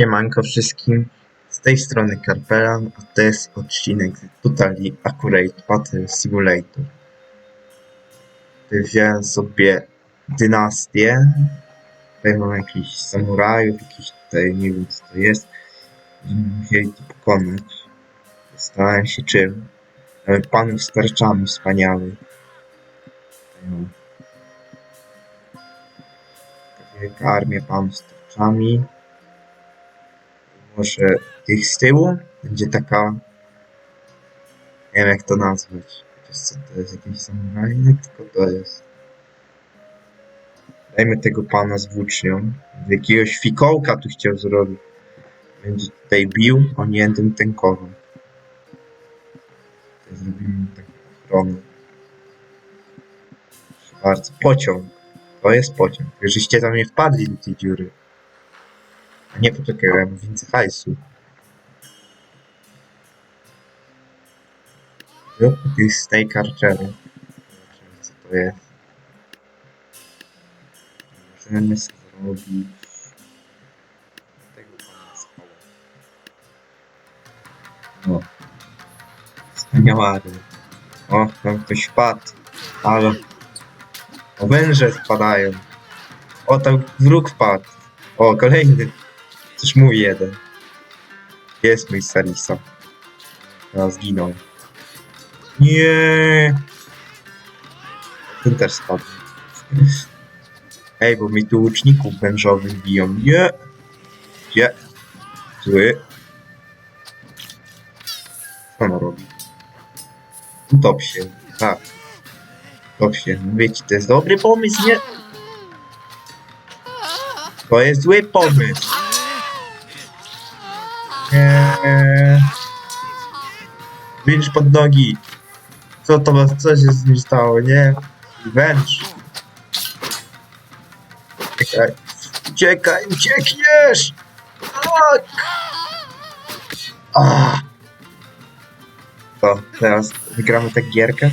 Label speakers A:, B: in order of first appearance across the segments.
A: Siemanko wszystkim, z tej strony Karpelan, a to jest odcinek Totally Accurate Battle Simulator. Tutaj Wziąłem sobie dynastię, tutaj mam jakichś samurajów, jakiś tutaj, nie wiem co to jest, musieli to pokonać. Zastanawiam się czym. Mamy panów z tarczami mam taka armia panów z tarczami może tych z tyłu będzie taka. Nie wiem jak to nazwać. Chociaż co to jest jakiś samuraj? Tylko to jest. Dajmy tego pana z włócznią. Jakiegoś fikołka tu chciał zrobić. Będzie tutaj bił, będę tankował. Tutaj zrobimy taką ochronę. Proszę bardzo. Pociąg. To jest pociąg. Żeście tam nie wpadli do tej dziury. Nie poczekaj, więcej hajsu. Zrób jakiś steak archery. Zobaczymy co to jest. Możemy zrobić... Tego pana skałę. O. Wspaniała. O, tam ktoś wpadł. Halo. O, węże spadają. O, tam wróg wpadł. O, kolejny. Coś mówi jeden. Jest mój Sarisa. Ja zginął. Nie. Ten też spadł. Ej, bo mi tu łuczników wężowych biją. Nie. Gdzie? Zły. Co ona robi? Top się. Tak. Top się. Wiecie, to jest dobry pomysł, nie? To jest zły pomysł. Nie. Wilcz pod nogi. Co to was, co się z nim stało, nie? Węcz. Uciekaj. Uciekaj, uciekniesz! Tak! Ah. To, teraz wygramy tę gierkę.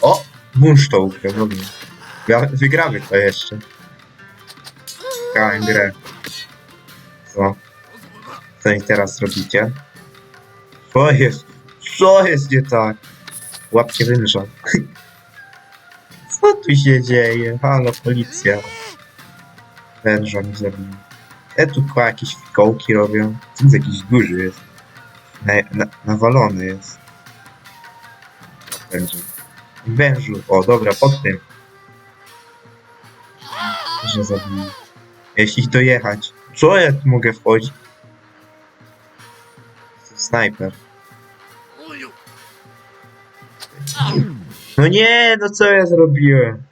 A: O! Włącz to ukrył, Wygramy to jeszcze. Grałem grę. Co? Mi teraz robicie? Co jest? Co jest nie tak? Łapcie węża. Co tu się dzieje? Halo, policja. Węża mi zabił. E tu kwa jakieś fikołki robią. To jakiś duży jest? Na, na, nawalony jest. Wężu. Wężu. O, dobra, pod tym. Że zabił. Jeśli dojechać. Co ja tu mogę wchodzić? Snajper. No nie, no co ja zrobiłem?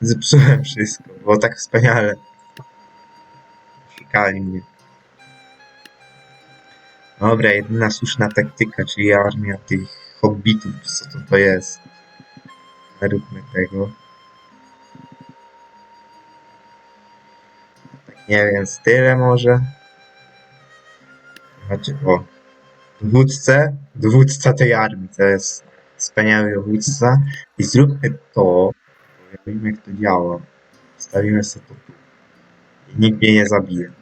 A: Zepsułem wszystko. Było tak wspaniale. Szukali mnie. Dobra, jedyna słuszna taktyka, czyli armia tych hobbitów, co to to jest. Róbmy tego. Tak nie wiem, tyle może. Znaczy, o. Dowódcę, dowódca tej armii, to jest wspaniały dowódca. I zróbmy to, ja wiem jak to działa. Stawimy sobie to tu. I nikt mnie nie zabije.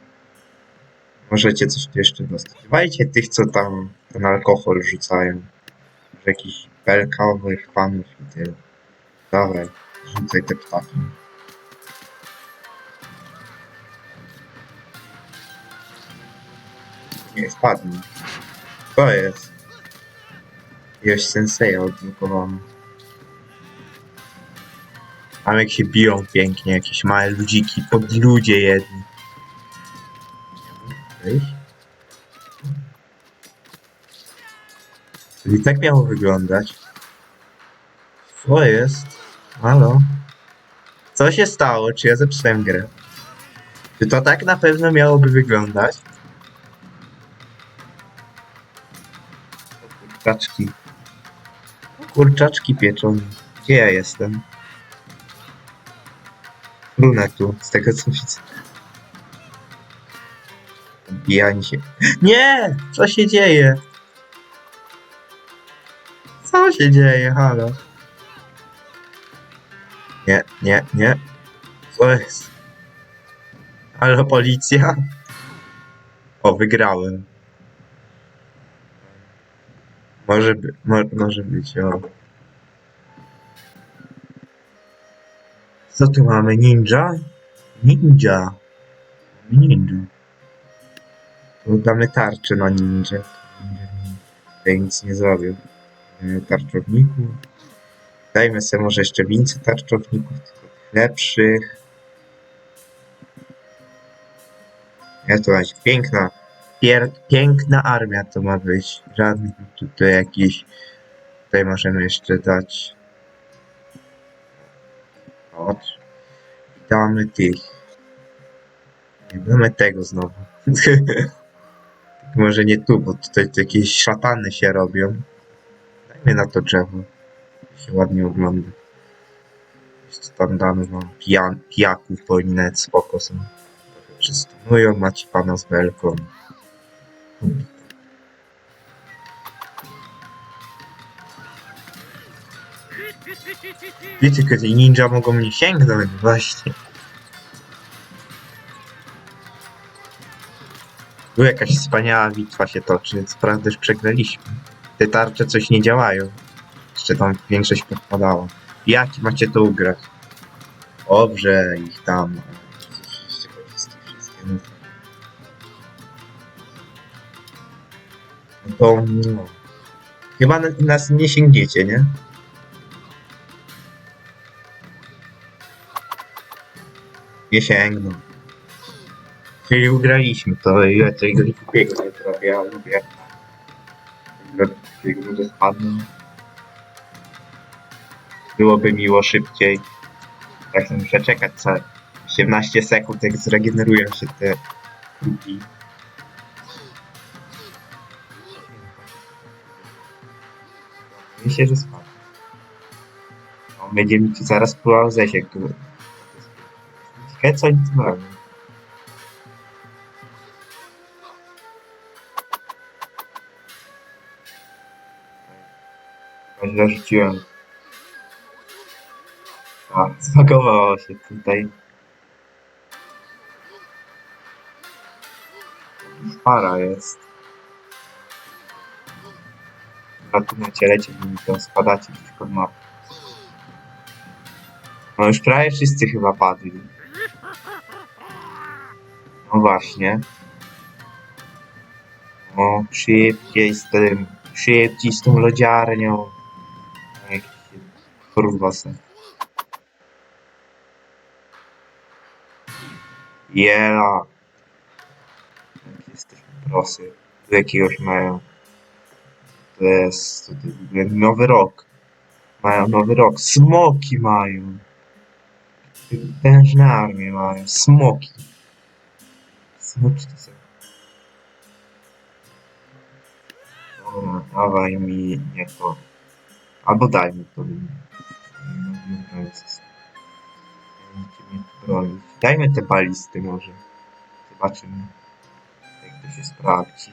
A: Możecie coś tu jeszcze dostać. Dawajcie tych, co tam ten alkohol rzucają. Może jakichś belkowych panów i tyle. Dawaj, rzucaj te ptaki. Nie, spadnij. To jest. Jakiegoś senseja odblokowano. Tam jak się biją pięknie, jakieś małe ludziki, pod ludzie jedni. Czyli tak miało wyglądać. Co jest? Halo? Co się stało? Czy ja zepsułem grę? Czy to tak na pewno miałoby wyglądać? Kurczaczki. Kurczaczki pieczone. Gdzie ja jestem? Runę tu, z tego co widzę. Bijanie się. Nie! Co się dzieje? Co się dzieje? Halo? Nie, nie, nie. Co jest? Halo, policja? O, wygrałem. Może, by, mo, może być, o. Co tu mamy? Ninja? Ninja. Ninja. Tu damy tarczę na ninja. Tutaj nic nie zrobił. Tarczowników. Dajmy sobie może jeszcze więcej tarczowników, tylko lepszych. Ja to piękna, pier, piękna armia to ma być. Żadnych tutaj jakiś. Tutaj możemy jeszcze dać. Chodź. Damy tych. Nie damy tego znowu. Może nie tu, bo tutaj jakieś szatany się robią. Dajmy na to drzewo. Się ładnie ogląda. Jeszcze tam damy wam pijaków, bo nawet spoko są. Trochę przystunują, macie pana z belką. Wiecie, kiedy ninja mogą mnie sięgnąć, właśnie. Tu jakaś wspaniała bitwa się toczy, co prawda już przegraliśmy. Te tarcze coś nie działają. Jeszcze tam większość podpadała. Jaki macie to ugrać? Dobrze, ich tam. To no. Chyba na- nas nie sięgniecie, nie? Nie sięgną. Czyli ugraliśmy to i ja tego głupiego nie zrobię, ja lubię. Takiego ludzie spadną. Byłoby miło szybciej. Tak muszę czekać całe 18 sekund, jak zregenerują się te kruki. Myślę, że spadł. On będzie mi tu zaraz próbował zesiek. Ciekawe co oni tu robią. Źle rzuciłem. A, zbagowało się tutaj. Para jest. A tu macie lecieć, mi to spadacie tylko w mapę. No już prawie wszyscy chyba padli. No właśnie. O, szybciej z tym, szybciej z tą lodziarnią. Się kurwa se. Jela. Jak jesteśmy prosy. Tu jakiegoś mają. Jest ogóle nowy rok. Mają nowy rok. Smoki mają. Tężne armie mają. Smoki. Są. Dobra, dawaj mi nie to. Albo daj mi to. No. Dajmy te balisty może. Zobaczymy, jak to się sprawdzi.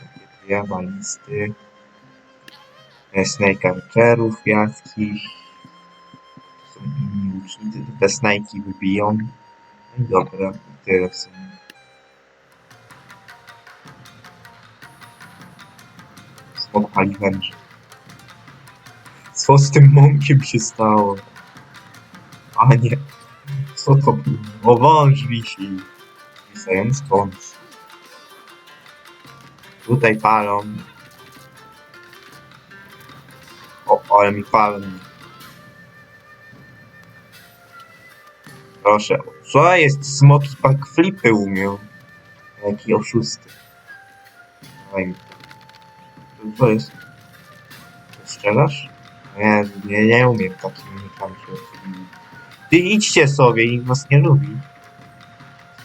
A: Takie dwie balisty. Jakichś. To są inni łucznicy. to Te snajki wybiją. No dobra, tyle w sumie. Smok pali węże. Co z tym mąkiem się stało? A nie. Co to było? Wąż wisi. Wisający wąż. Tutaj palą. O, ale mi palą. Proszę. Co jest? Smoki backflipy umiał. Jaki oszusty. Co jest? Strzelasz? Nie, nie, nie umiem się obsługiwać. Ty idźcie sobie, nikt was nie lubi.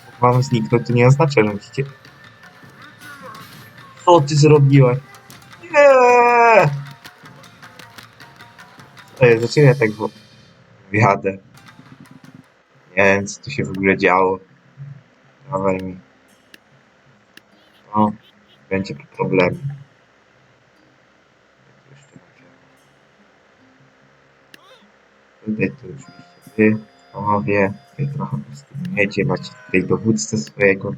A: Jak wam zniknął, to nie oznacza, że musicie... Co ty zrobiłeś? to jest, dlaczego ja tak wjadę? Nie wiem, co tu się w ogóle działo. Dawaj mi. No, będzie tu problem. Tutaj to już wy, panowie, tutaj trochę po prostu postępujecie, macie tutaj dowódcę swojego.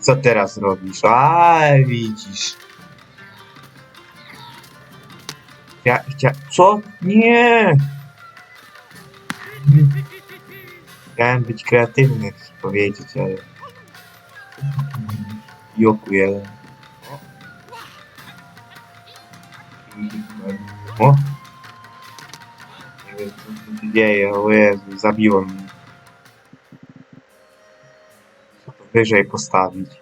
A: Co teraz robisz? A widzisz. Ja, chcia... Co? Nie! Chciałem być kreatywny, chcę powiedzieć, ale... Joku jeden. O! Nie wiem, co się dzieje, o Jezu, zabiło mnie. Wyżej postawić.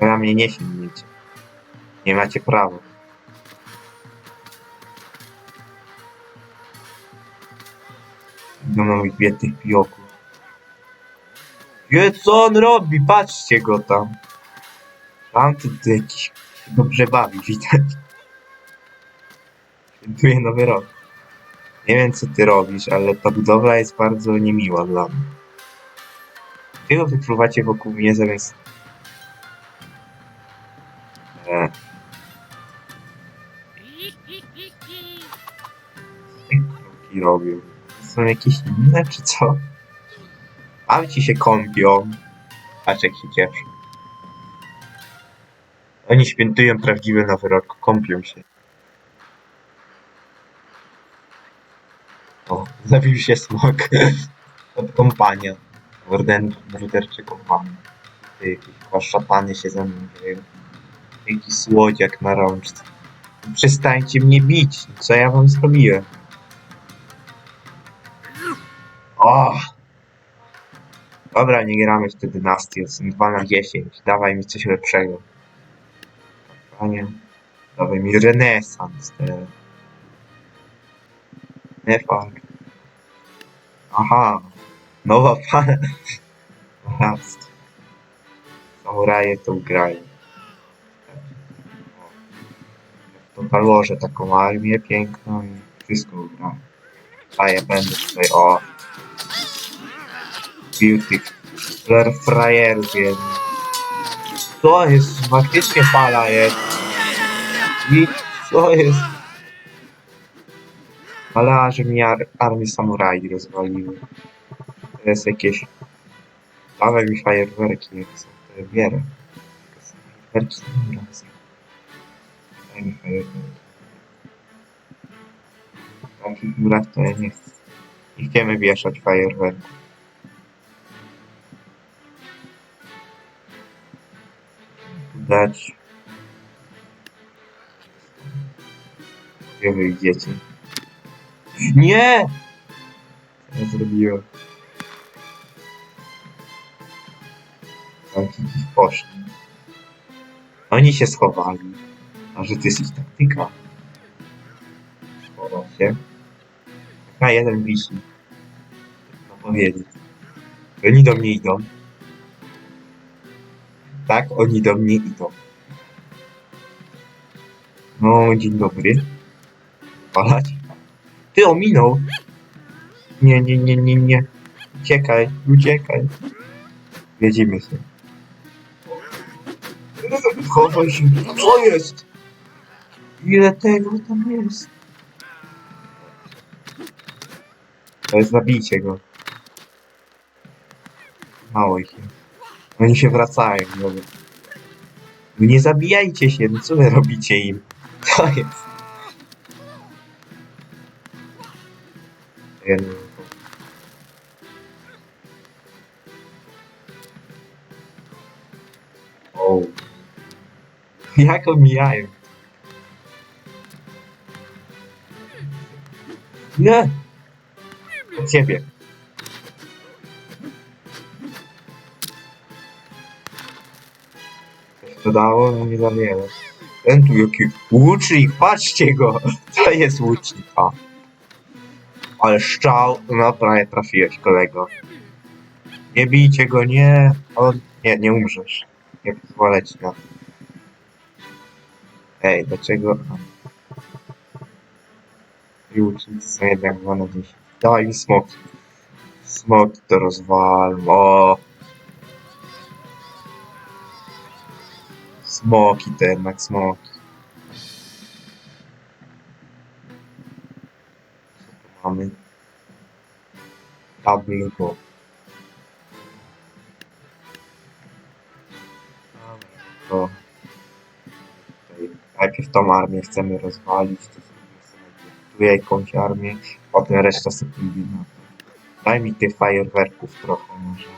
A: Na mnie nie śmiejecie. Nie macie prawa. Do moich biednych pioków. Wie co on robi? Patrzcie go tam. Tam ty jakiś dobrze bawi, widać. Świętuje nowy rok. Nie wiem co ty robisz, ale ta budowla jest bardzo niemiła dla mnie. Dlaczego wypływacie wokół mnie zamiast... Kroki robią. Są jakieś inne, czy co? A ci się kąpią. Patrz jak się cieszy. Oni świętują prawdziwy nowy rok, kąpią się. O, zabił się smok. Od kompania. Kompanie. Ty, Jakieś szatany się ze mną dzieją. Jaki słodziak na rączce. Przestańcie mnie bić. Co ja wam zrobiłem? O! Dobra, nie gramy w tę dynastię. Są 2 na 10. Dawaj mi coś lepszego. Panie. Dawaj mi renesans. Te... Nie fakt. Aha. Nowa fala. Rast. Samuraje to grają. To założę taką armię piękną i wszystko ugram. A ja będę tutaj, o. Flair frajerów jeden. Co jest? Faktycznie fala jest. I co jest? Ale że mi ar armię samuraj rozwaliły. To jest jakieś... Dawaj mi fajerwerki, jak są te bierę. Fajerwerki samuraj. Daj fajerwerki. W takich górach to ja nie chcę. Nie chcemy wieszać fajerwerków. dać. Gdzie wy idziecie? Nie! Co ja zrobiłem? Tak, ich poszli. Oni się schowali. A że to jest ich taktyka. Schował się. Na jeden wisi. No powiedzieć. Oni do mnie idą. Tak, oni do mnie idą. No, dzień dobry. Palać? Ty ominął. Nie, nie, nie, nie, nie. Uciekaj, uciekaj. Wiedzimy się. Chowaj się. Co jest? Ile tego tam jest? To jest zabijcie go. Mało ich jest. Oni się wracają, no. No nie zabijajcie się, no co wy robicie im? To jest. O. Jak omijają? Nie! Ciebie. To dało? No nie za wiele. Ten tu jaki łucznik, patrzcie go! To jest łucznik, a. Ale szczał, no prawie trafiłeś kolego. Nie bijcie go, nie! On, nie, nie umrzesz. Nie pozwolę ci na. Ej, dlaczego piłki, są jednak 2 na 10. Daj smok. Smok to rozwalm, o. Smoki to jednak smoki. Mamy double go. To najpierw tą armię chcemy rozwalić, to tu jakąś armię, potem reszta sobie pójdzie na to. Daj mi tych fajerwerków trochę może.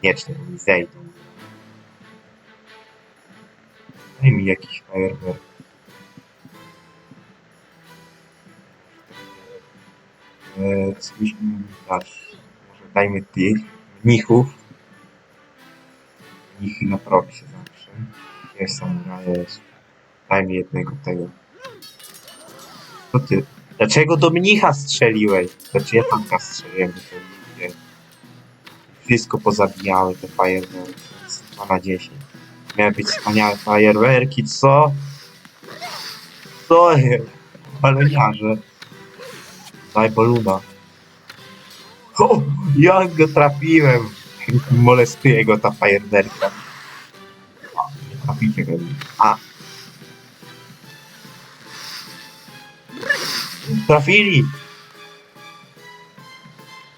A: Koniecznie, bo mi zejdą. Daj mi jakiś fajerwerk. Eee, coś mi dać. Może dajmy tych mnichów. Mnichy na propsie zawsze. Jest samuraja, jest. Daj mi jednego tego. Co ty? Dlaczego do mnicha strzeliłeś? Znaczy ja tam strzeliłem, to ludzie wszystko pozabijały te fajerwerki. 2 na 10. Miały być wspaniałe fajerwerki, co? Co jest? Baleniarze. Daj baluna. O, jak go trafiłem! Molestuje go ta fajerwerka. A, Nie traficie go. A. Trafili!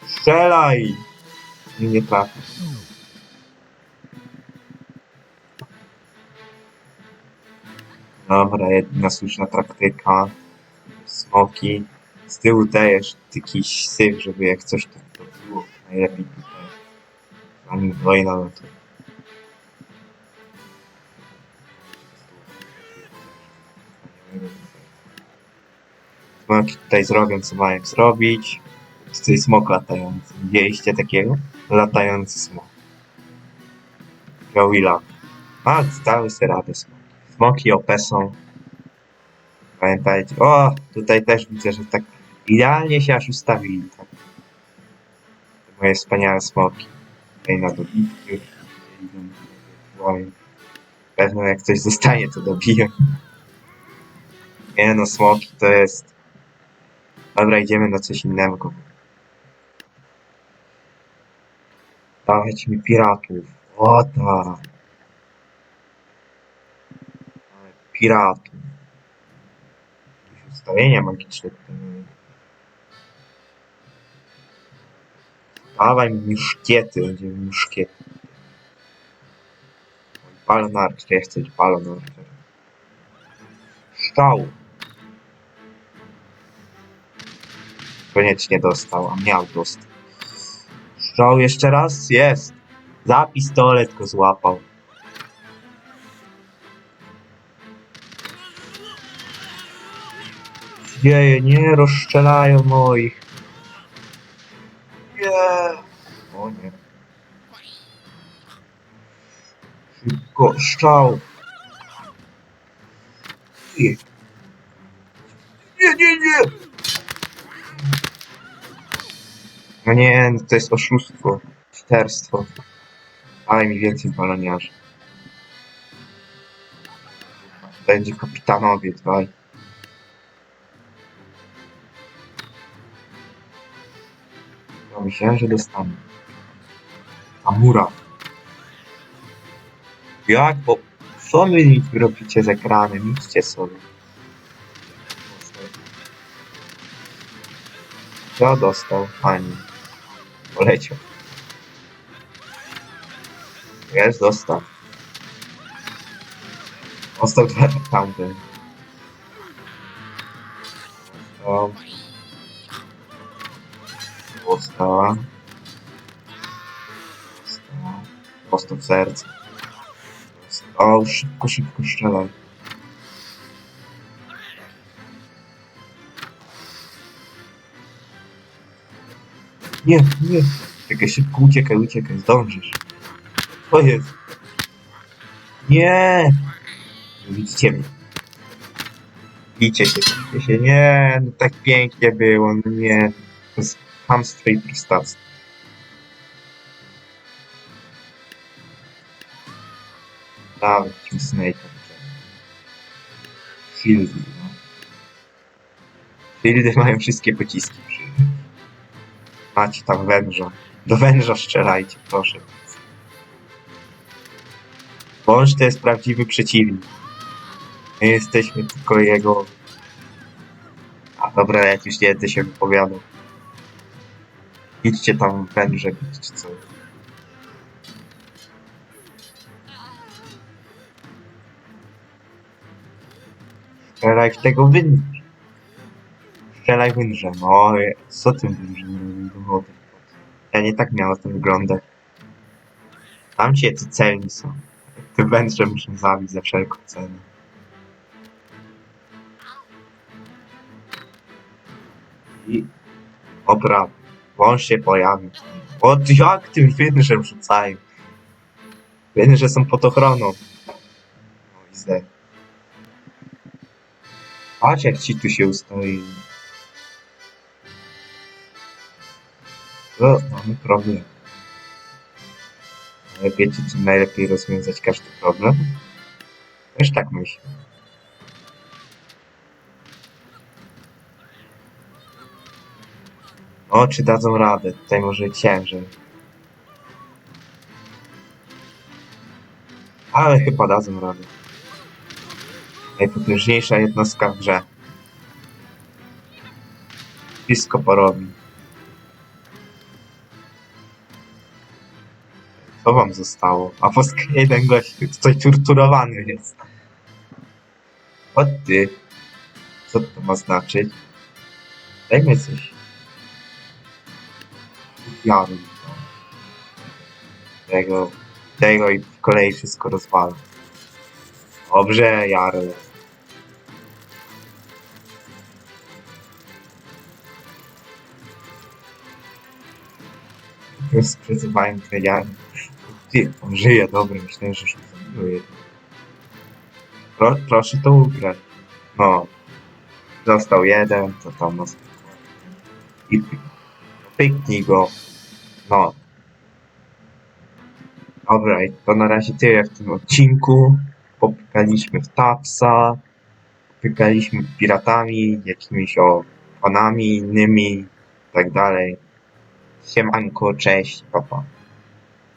A: Strzelaj! Nie, nie trafi. Dobra, jedna słuszna taktyka. Smoki. Z tyłu dajesz jakiś syf, żeby jak coś to, było. Najlepiej tutaj. Zanim wojna, no to... Smoki tutaj zrobią, co mają zrobić. Tutaj smok latający. Widzieliście takiego? Latający smok. Joeyla. A, dały sobie radę smoki. Smoki OP są. Pamiętajcie. O, tutaj też widzę, że tak idealnie się aż ustawili. Tak. Moje wspaniałe smoki. Tutaj na dobitki. Pewno jak coś zostanie, to dobiję. Nie no, smoki to jest... Dobra, idziemy na coś innego. Dawać mi piratów. O tak. Piratów. Jakieś ustawienia magiczne. tutaj. Dawaj mi muszkiety, będziemy muszkiety. Balon Archer, ja chcę być balon Archer. Szczał. Koniecznie dostał, a miał dostać. Szczał jeszcze raz? Jest. Za pistolet go złapał. Dzieje, nie rozstrzelają moich. Nie. O nie. Szybko, szczał. Nie. Nie, nie, No nie, no to jest oszustwo. Czterstwo. Daj mi więcej baloniarzy. Będzie kapitanowie, dwaj. Ja myślałem, że dostanę. Amura. Jak? Bo co wy robicie z ekranem? Idźcie sobie. Co dostał? Pani. Poleciał. Jest, dostał. Dostał dwa tamten. Dostał. Dostała. Dostał w serce. Dostał. Szybko, szybko strzelaj. Nie, nie. Czekaj, szybko uciekaj, uciekaj, zdążysz. To jest. Nie! Widzicie mnie. Widzicie się, widzicie się. Nie, no tak pięknie było, no nie. To jest hamstwo i prostactwo. Dawaj, Team Snake'a. Shieldy, no. Shieldy mają wszystkie pociski przy Macie tam węża. Do węża strzelajcie, proszę. Wąż to jest prawdziwy przeciwnik. My jesteśmy tylko jego... A dobra, jak już nie się wypowiadał. Idźcie tam węże bić, czy co. Strzelaj w tego węża. Strzelaj węża. No, co tym wody? Ja nie tak miało to wyglądać. Tam się tu celni są. Te węże muszę zabić za wszelką cenę. I... Dobra, wąż się pojawił. O, jak tym wężem rzucają? Węże są pod ochroną. No i zdech. Patrz jak ci tu się ustoi. No, mamy problem. Ale wiecie, czy najlepiej rozwiązać każdy problem? Też tak myślę. O, czy dadzą radę? Tutaj może ciężej. Ale chyba dadzą radę. Najpotężniejsza jednostka w grze. Wszystko porobi. Co wam zostało? A poska jeden gość tutaj torturowany jest. O ty. Co to ma znaczyć? Dajmy coś. Jaruj to. Tego, tego i w kolei wszystko rozwalę. Dobrze, Jarl. Już przesuwają te Jarl. Ty, on żyje, dobra, myślałem, że już zabiję. Pro, proszę to ugrać. No. Został jeden, to tam. I pyknij go. No. Dobra, i to na razie tyle w tym odcinku. Popykaliśmy w Tapsa, popykaliśmy piratami, jakimiś o panami innymi tak dalej. Siemanko, cześć, papa.